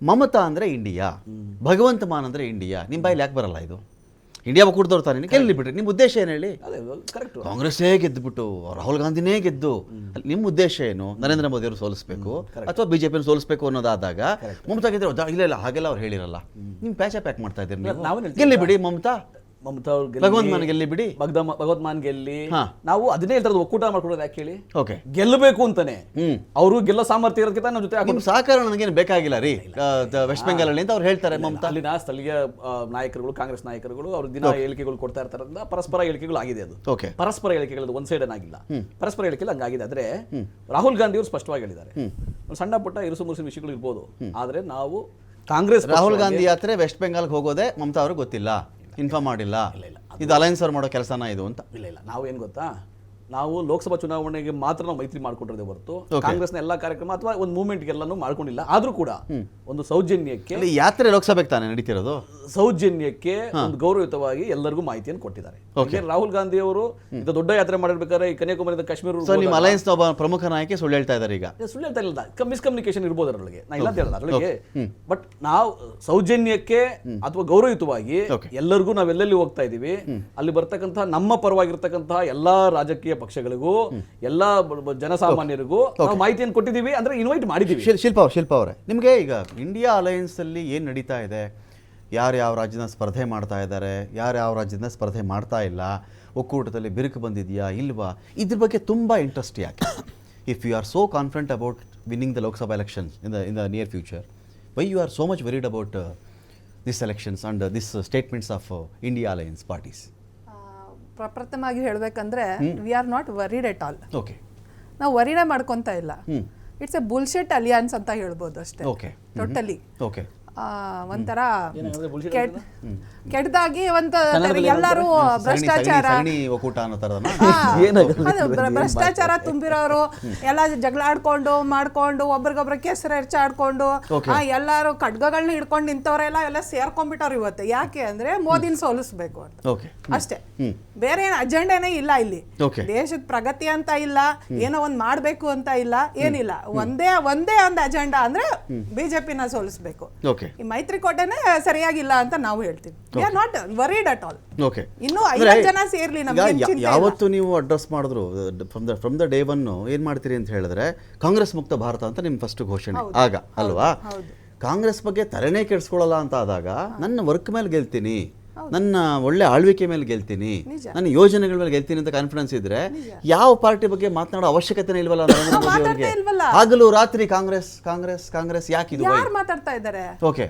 ಮಮತಾ ಅಂದರೆ ಇಂಡಿಯಾ ಭಗವಂತ ಮಾನ್ ಅಂದರೆ ಇಂಡಿಯಾ. ನಿಮ್ಮ ಬಾಯಲ್ಲಿ ಯಾಕೆ ಬರಲ್ಲ ಇದು? ಇಂಡಿಯಾ ಒಕ್ಕೂಟದವ್ರು ತಾನೇ. ಗೆಲ್ಲಿ ಬಿಡ್ರಿ. ನಿಮ್ಮ ಉದ್ದೇಶ ಏನು ಹೇಳಿ? ಕಾಂಗ್ರೆಸ್ ಕರೆಕ್ಟ್ ಕಾಂಗ್ರೆಸ್ಸೇ ಗೆದ್ದುಬಿಟ್ಟು ರಾಹುಲ್ ಗಾಂಧಿನೇ ಗೆದ್ದು ನಿಮ್ಮ ಉದ್ದೇಶ ಏನು? ನರೇಂದ್ರ ಮೋದಿ ಅವರು ಸೋಲಿಸ್ಬೇಕು ಅಥವಾ ಬಿಜೆಪಿ ಸೋಲಿಸ್ಬೇಕು ಅನ್ನೋದಾದಾಗ ಮಮತಾ ಗೆದ್ರೆ ಇಲ್ಲ ಇಲ್ಲ ಹಾಗೆಲ್ಲ ಅವ್ರು ಹೇಳಿರಲ್ಲ. ನಿಮ್ಮ ಪ್ಯಾಚ ಪ್ಯಾಕ್ ಮಾಡ್ತಾ ಇದ್ದೀರಿ ಗೆಲ್ಲಿ ಬಿಡಿ ಮಮತಾ. ಮಮತಾ ಅವ್ರು ಗೆಲ್ಲಿ, ಭಗವಂತ ಮಾನ್ ಗೆಲ್ಲಿ ಬಿಡಿ. ಭಗದ ಭಗವತ್ ಮಾನ್ ಗೆಲ್ಲಿ. ಹಾ. ನಾವು ಅದನ್ನೇ ಹೇಳ್ತಾರೆ ಒಕ್ಕೂಟ ಮಾಡ್ಕೊಡೋದು ಯಾಕೆ ಹೇಳಿ? ಓಕೆ. ಗೆಲ್ಲಬೇಕು ಅಂತಾನೆ. ಹ್ಮ್. ಅವರು ಗೆಲ್ಲೋ ಸಾಮರ್ಥ್ಯ ಇರೋದಕ್ಕಿಂತ ನಮ್ಮ ಜೊತೆ ಹಾಕೊಂಡು ಸಹಕಾರ ನನಗೇನು ಬೇಕಾಗಿಲ್ಲ ರೀ? ವೆಸ್ಟ್ ಬೆಂಗಾಲ್ ಬೆಂಗಾಲಲ್ಲಿ ಅಂತ ಅವ್ರು ಹೇಳ್ತಾರೆ ಮಮತಾ. ಅಲ್ಲಿನ ಸ್ಥಳೀಯ ಆ, ನಾಯಕರುಗಳು ಕಾಂಗ್ರೆಸ್ ನಾಯಕರುಗಳು ಅವರು ದಿನ ಹೇಳಿಕೆಗಳು ಕೊಡ್ತಾ ಇರ್ತಾರಿಂದ ಪರಸ್ಪರ ಹೇಳಿಕೆಗಳು ಆಗಿದೆ ಅದು. ಓಕೆ. ಪರಸ್ಪರ ಹೇಳಿಕೆಗಳು ಒಂದ್ ಸೈಡ್ ಆಗಿಲ್ಲ. ಪರಸ್ಪರ ಹೇಳಿಕೆಗಳು ಹಂಗಾಗಿದೆ ಆದ್ರೆ ರಾಹುಲ್ ಗಾಂಧಿ ಅವರು ಸ್ಪಷ್ಟವಾಗಿ ಹೇಳಿದ್ದಾರೆ. ಒಂದು ಸಣ್ಣ ಪುಟ್ಟ ಇರುಸು ಮುರುಸು ವಿಷಯಗಳು ಇರ್ಬೋದು. ಆದ್ರೆ ನಾವು ಕಾಂಗ್ರೆಸ್ ರಾಹುಲ್ ಗಾಂಧಿ ಯಾತ್ರೆ ವೆಸ್ಟ್ ಬೆಂಗಾಲ್ಗೆ ಹೋಗೋದೇ ಮಮತಾ ಅವ್ರಿಗೆ ಗೊತ್ತಿಲ್ಲ. ಇನ್ಫಾರ್ಮ್ ಮಾಡಿಲ್ಲ. ಇದು ಅಲೈನ್ಸ್ ಅವ್ರು ಮಾಡೋ ಕೆಲಸನ ಇದು ಅಂತ. ಇಲ್ಲ ಇಲ್ಲ. ನಾವು ಏನ್ ಗೊತ್ತಾ? ನಾವು ಲೋಕಸಭಾ ಚುನಾವಣೆಗೆ ಮಾತ್ರ ನಾವು ಮೈತ್ರಿ ಮಾಡ್ಕೊಂಡಿರೋದೇ ಹೊರತು ಕಾಂಗ್ರೆಸ್ನ ಎಲ್ಲಾ ಕಾರ್ಯಕ್ರಮ ಅಥವಾ ಒಂದು ಮೂವ್ಮೆಂಟ್ಗೆಲ್ಲನೂ ಮಾಡ್ಕೊಂಡಿಲ್ಲ. ಆದ್ರೂ ಕೂಡ ಒಂದು ಸೌಜನ್ಯಕ್ಕೆ ಯಾತ್ರೆ ಲೋಕಸಭೆಗೆ ತಾನೇ ನಡೀತಿರೋದು? ಸೌಜನ್ಯಕ್ಕೆ ಒಂದು ಗೌರವಯುತವಾಗಿ ಎಲ್ಲರಿಗೂ ಮಾಹಿತಿಯನ್ನು ಕೊಟ್ಟಿದ್ದಾರೆ. ರಾಹುಲ್ ಗಾಂಧಿ ಅವರು ಇದು ದೊಡ್ಡ ಯಾತ್ರೆ ಮಾಡಿರ್ಬೇಕಾದ್ರೆ ಈ ಕನ್ಯಾಕುಮಾರಿಯಿಂದ ಕಾಶ್ಮೀರ ನಿಮ್ಮ ಅಲಯನ್ಸ್ ಒಬ್ಬ ಪ್ರಮುಖ ನಾಯಕಿ ಸುಳ್ಳು ಹೇಳ್ತಾ ಇದ್ದಾರೆ ಈಗ. ಸುಳ್ಳು ಹೇಳ್ತಾ ಇಲ್ಲ ಮಿಸ್ಕಮ್ಯುನಿಕೇಶನ್ ಇರ್ಬೋದು ಅದರೊಳಗೆ. ನಾ ಇಲ್ಲ ಹೇಳಲ್ಲ ಅದರೊಳಗೆ. ಬಟ್ ನಾವು ಸೌಜನ್ಯಕ್ಕೆ ಅಥವಾ ಗೌರವಯುತವಾಗಿ. ಎಲ್ಲರಿಗೂ ನಾವೆಲ್ಲೆಲ್ಲಿ ಹೋಗ್ತಾ ಇದೀವಿ ಅಲ್ಲಿ ಬರ್ತಕ್ಕಂತಹ ನಮ್ಮ ಪರವಾಗಿರ್ತಕ್ಕಂತಹ ಎಲ್ಲಾ ರಾಜಕೀಯ ಪಕ್ಷಗಳಿಗೂ ಎಲ್ಲಾ ಜನಸಾಮಾನ್ಯರಿಗೂ ನಾವು ಮಾಹಿತಿಯನ್ನು ಕೊಟ್ಟಿದ್ದೀವಿ ಅಂದ್ರೆ ಇನ್ವೈಟ್ ಮಾಡಿದ್ದೀವಿ. ಶಿಲ್ಪ ಅವ್ರು ಶಿಲ್ಪ ಅವರೇ ನಿಮಗೆ ಈಗ ಇಂಡಿಯಾ ಅಲಯನ್ಸಲ್ಲಿ ಏನು ನಡೀತಾ ಇದೆ? ಯಾರು ಯಾವ ರಾಜ್ಯದ ಸ್ಪರ್ಧೆ ಮಾಡ್ತಾ ಇದ್ದಾರೆ? ಯಾರು ಯಾವ ರಾಜ್ಯದಿಂದ ಸ್ಪರ್ಧೆ ಮಾಡ್ತಾ ಇಲ್ಲ? ಒಕ್ಕೂಟದಲ್ಲಿ ಬಿರುಕು ಬಂದಿದೆಯಾ ಇಲ್ವಾ? ಇದ್ರ ಬಗ್ಗೆ ತುಂಬ ಇಂಟ್ರೆಸ್ಟ್ ಯಾಕೆ? If you are so confident about winning the Lok Sabha elections in the in the near future why you are so much worried about this elections and this statements of India alliance parties ಪ್ರಪ್ರಥಮವಾಗಿ ಹೇಳಬೇಕಂದ್ರೆ we are not worried at all okay ನಾವು ವರಿನೇ ಮಾಡ್ಕೊತಾ ಇಲ್ಲ. It's A ಬುಲ್ಶೆಟ್ alliance ಅಂತ ಹೇಳ್ಬೋದು ಅಷ್ಟೇ. Totally okay ಒಂಥರ ಕೆಟ್ಟದಾಗಿ ಒಂಥರ ಎಲ್ಲರೂ ಭ್ರಷ್ಟಾಚಾರ ಒಕ್ಕೂಟ ಅನ್ನೋ ಥರದನ್ನ ಭ್ರಷ್ಟಾಚಾರ ತುಂಬಿರೋರು ಎಲ್ಲ ಜಗಳ ಆಡ್ಕೊಂಡು ಮಾಡ್ಕೊಂಡು ಒಬ್ರಿಗೊಬ್ರ ಕೆಸರು ಎರ್ಚಾಡ್ಕೊಂಡು ಆ, ಎಲ್ಲಾರು ಖಡ್ಗಗಳನ್ನ ಹಿಡ್ಕೊಂಡು ನಿಂತವರೆಲ್ಲ ಎಲ್ಲ ಸೇರ್ಕೊಂಡ್ಬಿಟ್ಟವ್ರು ಇವತ್ತು. ಯಾಕೆ ಅಂದ್ರೆ ಮೋದಿನ ಸೋಲಿಸ್ಬೇಕು ಅಂತ. ಅಷ್ಟೇ. ಬೇರೆ ಏನು ಅಜೆಂಡಾನೇ ಇಲ್ಲ ಇಲ್ಲಿ. ದೇಶದ ಪ್ರಗತಿ ಅಂತ ಇಲ್ಲ ಏನೋ ಒಂದ್ ಮಾಡ್ಬೇಕು ಅಂತ ಇಲ್ಲ ಏನಿಲ್ಲ. ಒಂದೇ ಒಂದೇ ಒಂದು ಅಜೆಂಡಾ ಅಂದ್ರೆ ಬಿಜೆಪಿನ ಸೋಲಿಸ್ಬೇಕು. ಓಕೆ ಈ ಮೈತ್ರಿಕೋಟೆನೇ ಸರಿಯಾಗಿಲ್ಲ ಅಂತ ನಾವು ಹೇಳ್ತೀವಿ. We are not worried at all okay ಇನ್ನು ಐದು ಜನ ಸೇರ್ಲಿ ನಮಗೆ. ಯಾವತ್ತು ನೀವು ಅಡ್ರೆಸ್ ಮಾಡಿದ್ರು from the from the day one ಏನ್ ಮಾಡ್ತೀರಿ ಅಂತ ಹೇಳಿದ್ರೆ ಕಾಂಗ್ರೆಸ್ ಮುಕ್ತ ಭಾರತ ಅಂತ ನಿಮ್ ಫಸ್ಟ್ ಘೋಷಣೆ. ಆಗ ಅಲ್ವಾ? ಕಾಂಗ್ರೆಸ್ ಬಗ್ಗೆ ತಲೆನೇ ಕೆಡಿಸ್ಕೊಳ್ಳಲ್ಲ ಅಂತ ಆದಾಗ ನನ್ನ ವರ್ಕ್ ಮೇಲೆ ಗೆಲ್ತೀನಿ. ನನ್ನ ಒಳ್ಳೆ ಆಳ್ವಿಕೆ ಮೇಲೆ ಗೆಲ್ತೀನಿ. ನನ್ನ ಯೋಜನೆಗಳ ಮೇಲೆ ಗೆಲ್ತೀನಿ ಅಂತ ಕಾನ್ಫಿಡೆನ್ಸ್ ಇದ್ರೆ ಯಾವ ಪಾರ್ಟಿ ಬಗ್ಗೆ ಮಾತನಾಡೋ ಅವಶ್ಯಕತೆನೇ ಇಲ್ವಲ್ಲ ನರೇಂದ್ರ ಮೋದಿ ಅವರಿಗೆ? ಇಲ್ವಲ್ಲ. ಹಗಲು ರಾತ್ರಿ ಕಾಂಗ್ರೆಸ್ ಕಾಂಗ್ರೆಸ್ ಕಾಂಗ್ರೆಸ್ ಯಾಕೆ ಇದು ಮಾತಾಡ್ತಾ ಇದ್ದಾರೆ? ಓಕೆ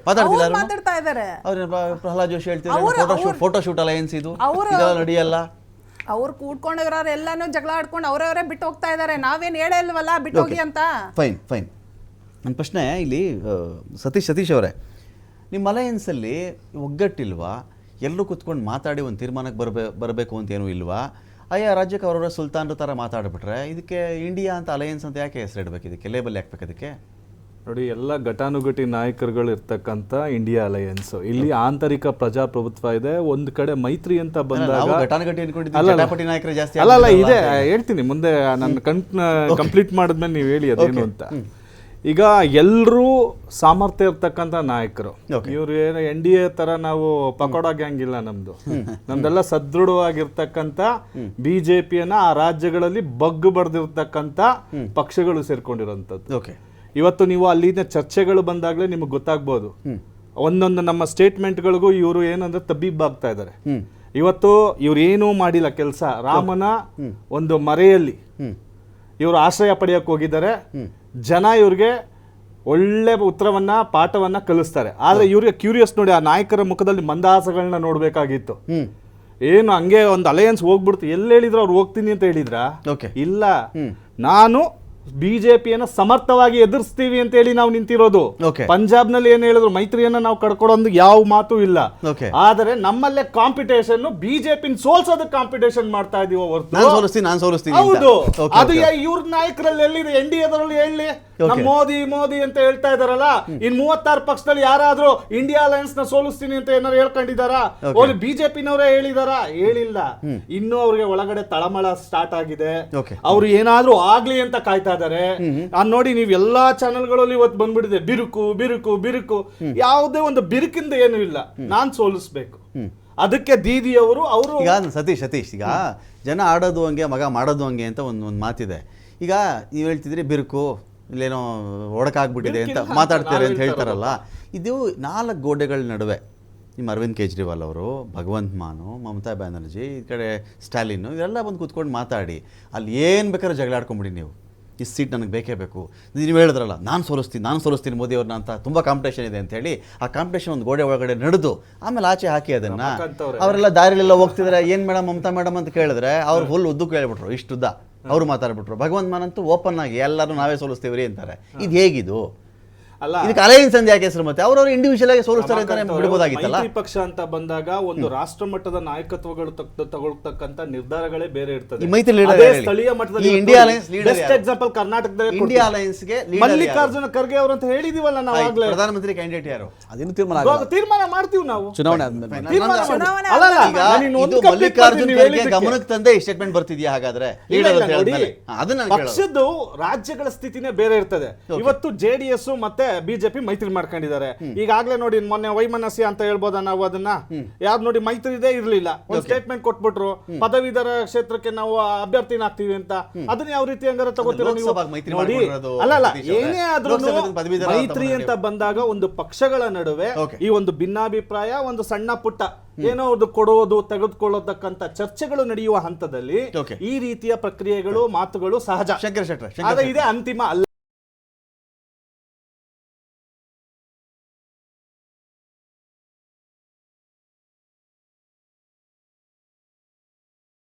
ಮಾತಾಡ್ತಾ ಇದ್ದಾರೆ. ಅವ್ರ ಪ್ರಹ್ಲಾದ್ ಜೋಶಿ ಹೇಳ್ತಿದ್ದಾರೆ ಫೋಟೋ ಶೂಟ್ ಅಲ್ಲ ಇದೆಲ್ಲ ನಡೆಯಲ್ಲ. ಅವ್ರು ಕೂಡ್ಕೊಂಡಿರೋರು ಎಲ್ಲಾನು ಜಗಳ ಆಡ್ಕೊಂಡು ಅವರವರೇ ಬಿಟ್ಟು ಹೋಗ್ತಾ ಇದ್ದಾರೆ. ನಾವೇನ್ ಹೇಳೇ ಇಲ್ವಲ್ಲ ಬಿಟ್ಟು ಹೋಗಿ ಅಂತ? ಫೈನ್ ಫೈನ್ ನನ್ನ ಪ್ರಶ್ನೆ ಇಲ್ಲಿ ಸತೀಶ್ ಸತೀಶ್ ಅವರೇ. ನಿಮ್ಮ ಅಲಯನ್ಸಲ್ಲಿ ಒಗ್ಗಟ್ಟಿಲ್ವಾ? ಎಲ್ಲರೂ ಕೂತ್ಕೊಂಡು ಮಾತಾಡಿ ಒಂದು ತೀರ್ಮಾನಕ್ಕೆ ಬರಬೇ ಬರಬೇಕು ಅಂತ ಏನೂ ಇಲ್ವಾ? ಅಯ್ಯ ರಾಜ್ಯಕ್ಕೆ ಅವರವರ ಸುಲ್ತಾನ್ರ ಥರ ಮಾತಾಡ್ಬಿಟ್ರೆ ಇದಕ್ಕೆ ಇಂಡಿಯಾ ಅಂತ ಅಲಯನ್ಸ್ ಅಂತ ಯಾಕೆ ಹೆಸರಿಡ್ಬೇಕು ಇದಕ್ಕೆ? ಲೇಬಲ್ ಯಾಕೆ ಅದಕ್ಕೆ ನೋಡಿ ಎಲ್ಲ ಘಟಾನುಘಟಿ ನಾಯಕರುಗಳು ಇರ್ತಕ್ಕಂಥ ಇಂಡಿಯಾ ಅಲಯನ್ಸ್ ಇಲ್ಲಿ ಆಂತರಿಕ ಪ್ರಜಾಪ್ರಭುತ್ವ ಇದೆ ಒಂದು ಕಡೆ ಮೈತ್ರಿ ಅಂತ ಬಂದಾಗ ಅಲ್ಲ, ಅಲ್ಲ. ಚಟಾಪಟಿ ಜಾಸ್ತಿ ಅಲ್ಲ ಅಲ್ಲ ಇದೆ ಹೇಳ್ತೀನಿ ಮುಂದೆ ಕಣ್ ಕಂಪ್ಲೀಟ್ ಮಾಡಿದ್ಮೇಲೆ ನೀವು ಹೇಳಿ ಅದೇನು ಅಂತ. ಈಗ ಎಲ್ಲರೂ ಸಾಮರ್ಥ್ಯ ಇರ್ತಕ್ಕಂಥ ನಾಯಕರು. ಇವ್ರು ಏನು ಎನ್ ಡಿ ಎ ತರ ನಾವು ಪಕೋಡ ಗ್ಯಾಂಗ್ ಇಲ್ಲ ನಮ್ದು. ನಮ್ದೆಲ್ಲ ಸದೃಢವಾಗಿರ್ತಕ್ಕಂಥ ಬಿಜೆಪಿಯನ್ನ ಆ ರಾಜ್ಯಗಳಲ್ಲಿ ಬಗ್ಗು ಬಡ್ದಿರ್ತಕ್ಕಂಥ ಪಕ್ಷಗಳು ಸೇರ್ಕೊಂಡಿರೋಂಥದ್ದು. ಇವತ್ತು ನೀವು ಅಲ್ಲಿನ ಚರ್ಚೆಗಳು ಬಂದಾಗಲೇ ನಿಮಗೆ ಗೊತ್ತಾಗ್ಬೋದು. ಒಂದೊಂದು ನಮ್ಮ ಸ್ಟೇಟ್ಮೆಂಟ್ಗಳಿಗೂ ಇವರು ಏನಂದ್ರೆ ತಬ್ಬಿಬ್ಬಾಗ್ತಾ ಇದ್ದಾರೆ. ಇವತ್ತು ಇವ್ರು ಏನೂ ಮಾಡಿಲ್ಲ ಕೆಲಸ. ರಾಮನ ಒಂದು ಮರೆಯಲ್ಲಿ ಇವರು ಆಶ್ರಯ ಪಡೆಯಕ್ಕೆ ಹೋಗಿದ್ದಾರೆ. ಜನ ಇವ್ರಿಗೆ ಒಳ್ಳೆ ಉತ್ತರವನ್ನ ಪಾಠವನ್ನ ಕಲಿಸ್ತಾರೆ. ಆದ್ರೆ ಇವ್ರಿಗೆ ಕ್ಯೂರಿಯಸ್ ನೋಡಿ ಆ ನಾಯಕರ ಮುಖದಲ್ಲಿ ಮಂದಹಾಸಗಳನ್ನ ನೋಡ್ಬೇಕಾಗಿತ್ತು. ಏನು ಹಂಗೆ ಒಂದು ಅಲಯನ್ಸ್ ಹೋಗ್ಬಿಡ್ತು. ಎಲ್ಲಿ ಹೇಳಿದ್ರು ಅವ್ರು ಹೋಗ್ತೀನಿ ಅಂತ ಹೇಳಿದ್ರ. ಇಲ್ಲ. ನಾನು ಬಿಜೆಪಿಯನ್ನ ಸಮರ್ಥವಾಗಿ ಎದುರಿಸ್ತೀವಿ ಅಂತ ಹೇಳಿ ನಾವು ನಿಂತಿರೋದು. ಪಂಜಾಬ್ನಲ್ಲಿ ಏನ್ ಹೇಳಿದ್ರು ಮೈತ್ರಿಯನ್ನ ನಾವು ಕಡ್ಕೊಡೋದು ಯಾವ ಮಾತು ಇಲ್ಲ. ಆದರೆ ನಮ್ಮಲ್ಲೇ ಕಾಂಪಿಟೇಷನ್ ಬಿಜೆಪಿ ಸೋಲ್ಸೋದಕ್ಕೆ ಕಾಂಪಿಟೇಷನ್ ಮಾಡ್ತಾ ಇದೀವೋ ಹೊರತು. ಹೌದು ಅದು. ಇವ್ರ ನಾಯಕರಲ್ಲಿ ಎಲ್ಲಿದೆ ಎನ್ ಡಿ ಎದರಲ್ಲಿ ಹೇಳಿ ನಮ್ಮ ಮೋದಿ ಮೋದಿ ಅಂತ ಹೇಳ್ತಾ ಇದಾರಲ್ಲ ಇನ್ ಮೂವತ್ತಾರು ಪಕ್ಷದಲ್ಲಿ ಯಾರಾದ್ರೂ ಇಂಡಿಯಾ ಅಲಯನ್ಸ್ನ ಸೋಲಿಸ್ತೀನಿ ಅಂತ ಏನಾದ್ರು ಹೇಳ್ಕೊಂಡಿದಾರ ಅವ್ರು ಬಿಜೆಪಿನವರೇ ಹೇಳಿದಾರ? ಹೇಳಿಲ್ಲ. ಇನ್ನು ಅವ್ರಿಗೆ ಒಳಗಡೆ ತಳಮಳ ಸ್ಟಾರ್ಟ್ ಆಗಿದೆ. ಅವ್ರು ಏನಾದ್ರೂ ಆಗ್ಲಿ ಅಂತ ಕಾಯ್ತಾ ಇದಾರೆ. ನಾನ್ ನೋಡಿ ನೀವ್ ಎಲ್ಲಾ ಚಾನೆಲ್ಗಳಲ್ಲಿ ಇವತ್ತು ಬಂದ್ಬಿಟ್ಟಿದೆ. ಬಿರುಕು ಬಿರುಕು ಬಿರುಕು. ಯಾವುದೇ ಒಂದು ಬಿರುಕಿಂದ ಏನು ಇಲ್ಲ. ನಾನ್ ಸೋಲಿಸ್ಬೇಕು. ಅದಕ್ಕೆ ದೀದಿಯವರು ಅವರು ಈಗ ಸತೀಶ್ ಸತೀಶ್ ಈಗ ಜನ ಆಡೋದು ಹಂಗೆ ಮಗ ಮಾಡೋದು ಹಂಗೆ ಅಂತ ಒಂದು ಒಂದು ಮಾತಿದೆ. ಈಗ ನೀವು ಹೇಳ್ತಿದ್ರಿ ಬಿರುಕು ಇಲ್ಲೇನೋ ಒಡಕಾಗ್ಬಿಟ್ಟಿದೆ ಅಂತ ಮಾತಾಡ್ತಾರೆ ಅಂತ ಹೇಳ್ತಾರಲ್ಲ. ಇದು ನಾಲ್ಕು ಗೋಡೆಗಳ ನಡುವೆ. ನಿಮ್ಮ ಅರವಿಂದ್ ಕೇಜ್ರಿವಾಲ್ ಅವರು ಭಗವಂತ್ ಮಾನು ಮಮತಾ ಬ್ಯಾನರ್ಜಿ ಈ ಕಡೆ ಸ್ಟಾಲಿನ್ ಇವೆಲ್ಲ ಬಂದು ಕೂತ್ಕೊಂಡು ಮಾತಾಡಿ. ಅಲ್ಲಿ ಏನು ಬೇಕಾದ್ರೂ ಜಗಳ ಆಡ್ಕೊಂಬಿಡಿ ನೀವು. ಈ ಸೀಟ್ ನನಗೆ ಬೇಕೇ ಬೇಕು. ನೀವು ಹೇಳಿದ್ರಲ್ಲ ನಾನು ಸೋಲಿಸ್ತೀನಿ ನಾನು ಸೋಲಿಸ್ತೀನಿ ಮೋದಿ ಅವ್ರನ್ನ ಅಂತ ತುಂಬ ಕಾಂಪಿಟೇಷನ್ ಇದೆ ಅಂತ ಹೇಳಿ ಆ ಕಾಂಪಿಟೇಷನ್ ಒಂದು ಗೋಡೆ ಒಳಗಡೆ ನಡೆದು ಆಮೇಲೆ ಆಚೆ ಹಾಕಿ ಅದನ್ನು. ಅವರೆಲ್ಲ ದಾರಿಲೆಲ್ಲ ಹೋಗ್ತಿದ್ರೆ ಏನ್ ಮೇಡಮ್ ಮಮತಾ ಮೇಡಮ್ ಅಂತ ಕೇಳಿದ್ರೆ ಅವ್ರು ಫುಲ್ ಉದ್ದು ಕೇಳಿಬಿಟ್ರು ಇಷ್ಟುದ್ದ ಅವ್ರು ಮಾತಾಡ್ಬಿಟ್ರು. ಭಗವಂತ ಅಂತೂ ಓಪನ್ ಆಗಿ ಎಲ್ಲರೂ ನಾವೇ ಸೋಲಿಸ್ತೀವ್ರಿ ಅಂತಾರೆ. ಇದು ಹೇಗಿದು? ಅಲ್ಲ ಇದಕ್ಕೆ ಅಲಯನ್ಸ್ ಅಂತ ಯಾಕೆ ಹೆಸರು ಮತ್ತೆ ಅವ್ರವ್ರು ಇಂಡಿವಿಜುವಲ್ ಆಗಿ ಸೋಲಿಸ್ತಾರೆ ಅಂತಾನೆ ಬಿಡ್ಬೋದಾಗಿತ್ತಲ್ಲ ಮೈತ್ರಿ ಪಕ್ಷ ಅಂತ ಬಂದಾಗ ಒಂದು ರಾಷ್ಟ್ರ ಮಟ್ಟದ ನಾಯಕತ್ವಗಳು ತಗ್- ತಗೊಳ್ತಕ್ಕಂತ ನಿರ್ಧಾರಗಳೇ ಬೇರೆ ಇರ್ತದೆ ಈ ಮೈತ್ರಿ ಲೀಡರ್ ಅದೇ ಯಾರು ಹೇಳಿ? ಸ್ಥಳೀಯ ಮಟ್ಟದಲ್ಲಿ ಈ ಇಂಡಿಯಾ alliance leader ಬೆಸ್ಟ್ ಯಾರು? ಎಕ್ಸಾಂಪಲ್ ಕರ್ನಾಟಕದಲ್ಲಿ ಇಂಡಿಯಾ. ಅಲಯನ್ಸ್ಗೆ ಮಲ್ಲಿಕಾರ್ಜುನ ಖರ್ಗೆ ಅವರು ಅಂತ ಹೇಳಿದೀವಲ್ಲ ನಾವು ಆಗ್ಲೇ ಪ್ರಧಾನಮಂತ್ರಿ ಕ್ಯಾಂಡಿಡೇಟ್ ಯಾರು ಅದನ್ನ ತೀರ್ಮಾನ ಆಗಲ್ಲ. ಇವಾಗ ತೀರ್ಮಾನ ಮಾಡ್ತೀವಿ ನಾವು ಚುನಾವಣೆ ಆದ್ಮೇಲೆ. ತೀರ್ಮಾನ ನಾನು-. ಅಲ್ಲ, ಅಲ್ಲ, ಈಗ ನಾನು ಇನ್ನು ಒಂದು ಇದು complete ಮಲ್ಲಿಕಾರ್ಜುನ್ ಮಾಡ್ತೀನಿ ಖರ್ಗೆ ಹೇಳಿದ್ದಕ್ಕೆ. ಗಮನಕ್ಕೆ ತಂದೆ ಸ್ಟೇಟ್ಮೆಂಟ್ ಬರ್ತಿದ್ಯಾ ಹಾಗಾದ್ರೆ ಇಲ್ಲ, Leader ಇಲ್ಲ, ಅಂತ ನೋಡಿ ಹೇಳಿದ್ಮೇಲೆ. ಹಾ, ಅದನ್ನ ನಾನು ಕೇಳೋದು. ಪಕ್ಷದ್ದು ರಾಜ್ಯಗಳ ಸ್ಥಿತಿನೇ ಬೇರೆ ಇರ್ತದೆ ಇವತ್ತು ಜೆಡಿಎಸ್ ಮತ್ತೆ ಬಿಜೆಪಿ ಮೈತ್ರಿ ಮಾಡ್ಕೊಂಡಿದ್ದಾರೆ. ಈಗಾಗ್ಲೇ ನೋಡಿ ಮೊನ್ನೆ ವೈಮನಸ್ಯ ಅಂತ ಹೇಳ್ಬೋದ ನಾವು ಅದನ್ನ? ಯಾವ್ದು ನೋಡಿ ಮೈತ್ರಿ ಇದೇ ಇರ್ಲಿಲ್ಲ. ಒಂದು ಸ್ಟೇಟ್ಮೆಂಟ್ ಕೊಟ್ಬಿಟ್ರು. ಪದವೀಧರ ಕ್ಷೇತ್ರಕ್ಕೆ ನಾವು ಅಭ್ಯರ್ಥಿನ ಆಗ್ತೀವಿ ಅಂತ. ಅದನ್ನ ಯಾವ ರೀತಿ ಹಂಗಾರ ತಗೋತೀರ ನೀವು? ಮೈತ್ರಿ ನೋಡಿ ಅಲ್ಲ ಅಲ್ಲ ಏನೇ ಆದ್ರೂ ಮೈತ್ರಿ ಅಂತ ಬಂದಾಗ ಒಂದು ಪಕ್ಷಗಳ ನಡುವೆ ಈ ಒಂದು ಭಿನ್ನಾಭಿಪ್ರಾಯ ಒಂದು ಸಣ್ಣ ಪುಟ್ಟ ಏನೋ ಅದು ಕೊಡೋದು ತೆಗೆದುಕೊಳ್ಳತಕ್ಕಂತ ಚರ್ಚೆಗಳು ನಡೆಯುವ ಹಂತದಲ್ಲಿ ಈ ರೀತಿಯ ಪ್ರಕ್ರಿಯೆಗಳು ಮಾತುಗಳು ಸಹಜ. ಶಂಕರ ಶೆಟ್ಟರ್. ಇದೇ ಅಂತಿಮ ಅಲ್ಲ.